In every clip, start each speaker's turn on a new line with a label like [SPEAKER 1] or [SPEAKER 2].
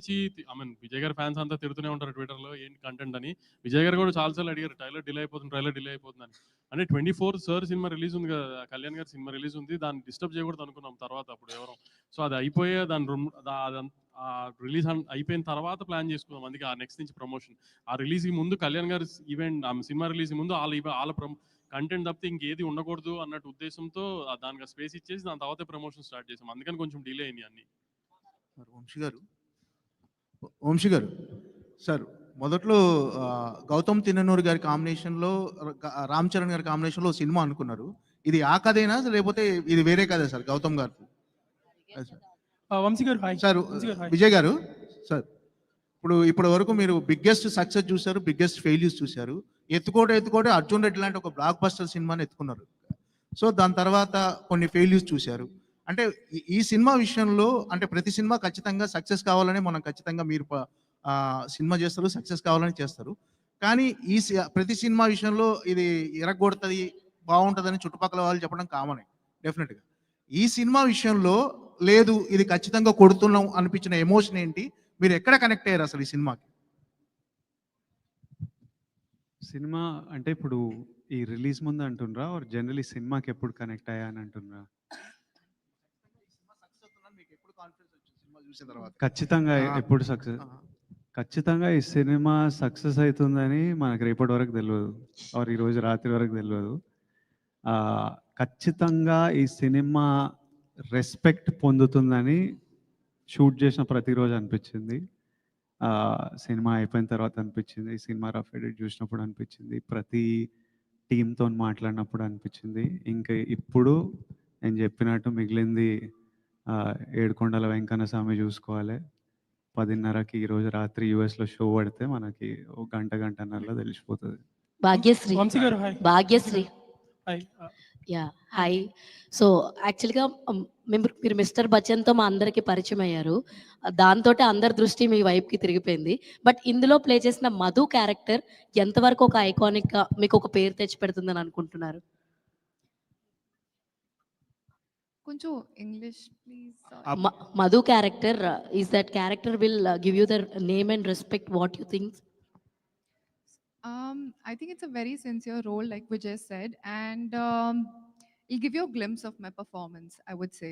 [SPEAKER 1] నుంచి I mean Vijay గారి fans అంతా తిడుతూనే ఉంటారు ట్విట్టర్లో ఏంటి కంటెంట్ అని? విజయ్ గారు కూడా చాలాసార్లు అడిగారు ట్రైలర్ డిలే అయిపోతుంది ట్రైలర్ డిలే అయిపోతుంది అని. అంటే twenty four sir cinema release ఉంది కదా కళ్యాణ్ గారి సినిమా రిలీజ్ ఉంది దాన్ని డిస్టర్బ్ చేయకూడదు అనుకున్నాం తర్వాత అప్పుడు ఎవరు. సో అది అయిపోయే దాని రిలీజ్ అయిపోయిన తర్వాత ప్లాన్ చేసుకుందాం అందుకే ఆ నెక్స్ట్ నుంచి ప్రమోషన్. ఆ రిలీజ్ ముందు కళ్యాణ్ గారి ఈవెంట్ ఆ సినిమా రిలీజ్ ముందు వాళ్ళ వాళ్ళ ప్రమ్ కంటెంట్ తప్పితే ఇంకేది ఉండకూడదు అన్నట్టు ఉద్దేశంతో దానికి స్పేస్ ఇచ్చేసి దాని తర్వాత ప్రమోషన్ స్టార్ట్ చేసాం. అందుకని కొంచెం డిలే అయింది అన్ని.
[SPEAKER 2] వంశీ గారు? వంశీ గారు సార్ మొదట్లో గౌతమ్ తిన్ననూరు గారి కాంబినేషన్లో రామ్ చరణ్ గారి కాంబినేషన్లో సినిమా అనుకున్నారు. ఇది ఆ కథేనా లేకపోతే ఇది వేరే కథే సార్ గౌతమ్ గారు
[SPEAKER 3] వంశీ గారు
[SPEAKER 2] సార్ విజయ్ గారు సార్ ఇప్పుడు ఇప్పటి వరకు మీరు బిగ్గెస్ట్ సక్సెస్ చూశారు బిగ్గెస్ట్ ఫెయిల్యూస్ చూశారు. ఎత్తుకోట ఎత్తుకోట అర్జున్ రెడ్డి లాంటి ఒక బ్లాక్ బస్టర్ సినిమాని ఎత్తుకున్నారు. సో దాని తర్వాత కొన్ని ఫెయిల్యూస్ చూశారు. అంటే ఈ- సినిమా విషయంలో అంటే ప్రతి సినిమా ఖచ్చితంగా సక్సెస్ కావాలని మనం ఖచ్చితంగా మీరు సినిమా చేస్తారు సక్సెస్ కావాలని చేస్తారు. కానీ ఈ ప్రతి సినిమా విషయంలో ఇది ఎరగొడుతుంది బాగుంటుందని చుట్టుపక్కల వాళ్ళు చెప్పడం కామనే డెఫినెట్గా. ఈ సినిమా విషయంలో లేదు ఇది ఖచ్చితంగా కొడుతున్నాం అనిపించిన ఎమోషన్ ఏంటి? మీరు ఎక్కడ కనెక్ట్ అయ్యారు అసలు ఈ సినిమాకి?
[SPEAKER 4] సినిమా అంటే ఇప్పుడు ఈ రిలీజ్ ముందు అంటుండ్రా? జనరల్ ఈ సినిమాకి ఎప్పుడు కనెక్ట్ అయ్యా అని అంటుండ్రా?
[SPEAKER 2] చూసిన తర్వాత?
[SPEAKER 4] ఖచ్చితంగా. ఎప్పుడు సక్సెస్ ఖచ్చితంగా ఈ సినిమా సక్సెస్ అవుతుందని మనకు రేపటి వరకు తెలియదు ఆర్ ఈ రోజు రాత్రి వరకు తెలియదు ఖచ్చితంగా ఈ సినిమా రెస్పెక్ట్ పొందుతుందని షూట్ చేసిన ప్రతిరోజు అనిపించింది. సినిమా అయిపోయిన తర్వాత అనిపించింది. ఈ సినిమా రఫ్ ఎడిట్ చూసినప్పుడు అనిపించింది. ప్రతి టీంతో మాట్లాడినప్పుడు అనిపించింది. ఇంకా ఇప్పుడు నేను చెప్పినట్టు మిగిలింది ఏడుకొండల వెంకన్న స్వామి చూసుకోవాలి. పదిన్నరకి ఈరోజు రాత్రి యుఎస్లో షో పడితే మనకి ఒక గంట గంటన్నరలో తెలిసిపోతుంది.
[SPEAKER 3] Bhagyashree. Bhagyashree.
[SPEAKER 5] Yeah hi. So యాక్చువల్గా మేము మీరు మిస్టర్ బచ్చన్తో మా అందరికీ పరిచయం అయ్యారు. దాంతో అందరి దృష్టి మీ వైపుకి తిరిగిపోయింది. బట్ ఇందులో ప్లే చేసిన మధు క్యారెక్టర్ ఎంతవరకు ఒక ఐకానిక్గా మీకు ఒక పేరు తెచ్చి పెడుతుందని అనుకుంటున్నారు?
[SPEAKER 6] కొంచెం ఇంగ్లీష్ ప్లీజ్
[SPEAKER 5] మ- Madhu character is that character will give you the name and respect what you think
[SPEAKER 6] um i think it's a very sincere role like vijay said and um it'll give you a glimpse of my performance i would say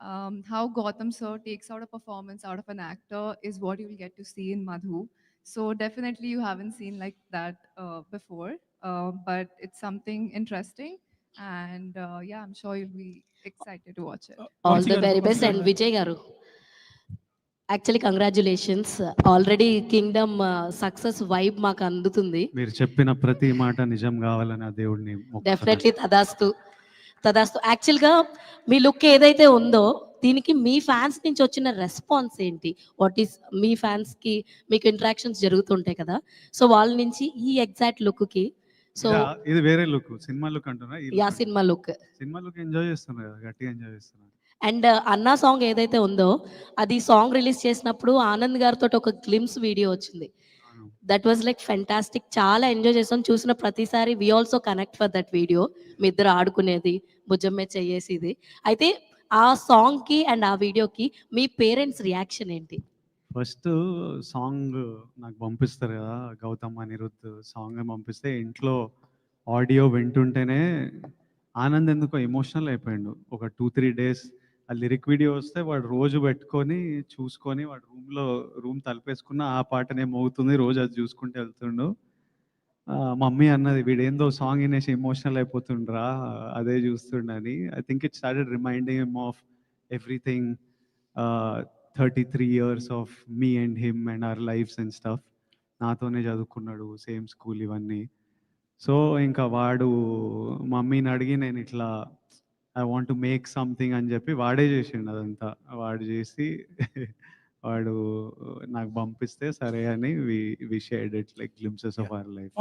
[SPEAKER 6] um, how Gotham sir takes out a performance out of an actor is what you will get to see in Madhu. So definitely you haven't seen like that uh, before, uh, but it's something interesting, And uh, yeah, I'm sure you'll be excited to watch it.
[SPEAKER 5] All
[SPEAKER 3] the
[SPEAKER 5] very
[SPEAKER 3] best.
[SPEAKER 5] And Vijay garu actually congratulations already Kingdom success vibe మాకు అందుతుంది.
[SPEAKER 4] మీరు చెప్పిన ప్రతి మాట నిజం కావాలని ఆ దేవుడిని.
[SPEAKER 5] డెఫినెట్లీ తదాస్తు. తదాస్తు. యాక్చువల్గా మీ లుక్ ఏదైతే ఉందో దీనికి మీ ఫ్యాన్స్ నుంచి వచ్చిన రెస్పాన్స్ ఏంటి? వాట్ ఈస్ మీ ఫ్యాన్స్కి మీకు ఇంటరాక్షన్స్ జరుగుతుంటాయి కదా? సో వాళ్ళ నుంచి ఈ ఎగ్జాక్ట్ లుక్కి సో
[SPEAKER 4] ఇదా? వేరే లుక్ సినిమా లుక్ అంటున్నా yeah
[SPEAKER 5] cinema
[SPEAKER 4] look. Cinema look enjoy చేస్తున్నారు కదా గట్టిగా ఎంజాయ్ చేస్తున్నారు
[SPEAKER 5] అండ్ అన్నా సాంగ్ ఏదైతే ఉందో అది సాంగ్ రిలీజ్ చేసినప్పుడు ఆనంద్ గారితో ఒక గ్లిమ్స్ వీడియో వచ్చింది. దట్ వాజ్ లైక్ ఫెంటాస్టిక్ చాలా ఎంజాయ్ చేసాం. చూసిన ప్రతిసారి we also connect for that video మీ ఇద్దరు ఆడుకునేది భుజమ్మే చెయ్యేసిది అయితే ఆ సాంగ్కి అండ్ ఆ వీడియోకి మీ పేరెంట్స్ రియాక్షన్ ఏంటి?
[SPEAKER 4] ఫస్ట్ సాంగ్ నాకు పంపిస్తారు కదా గౌతమ్ అనిరుద్ధ్ సాంగ్ పంపిస్తే ఇంట్లో ఆడియో వింటుంటేనే ఆనంద్ ఎందుకో ఎమోషనల్ అయిపోయాడు. ఒక టూ త్రీ డేస్ ఆ లిరిక్ వీడియో వస్తే వాడు రోజు పెట్టుకొని చూసుకొని వాడు రూమ్లో రూమ్ తలపేసుకున్న ఆ పాటనే మోగుతుంది రోజు అది చూసుకుంటూ వెళ్తుండు. మమ్మీ అన్నది వీడేందో సాంగ్ వినేసి ఎమోషనల్ అయిపోతుండ్రా అదే చూస్తుండని I think it started reminding him of everything thirty three years of me and him and our lifes and stuff నాతోనే చదువుకున్నాడు సేమ్ స్కూల్ ఇవన్నీ. సో ఇంకా వాడు మమ్మీని అడిగి నేను ఇట్లా I want to make something అని చెప్పి వాడే చేసిండు అదంతా. వాడు చేసి వాడు నాకు పంపిస్తే సరే అని we shared it like glimpses of our life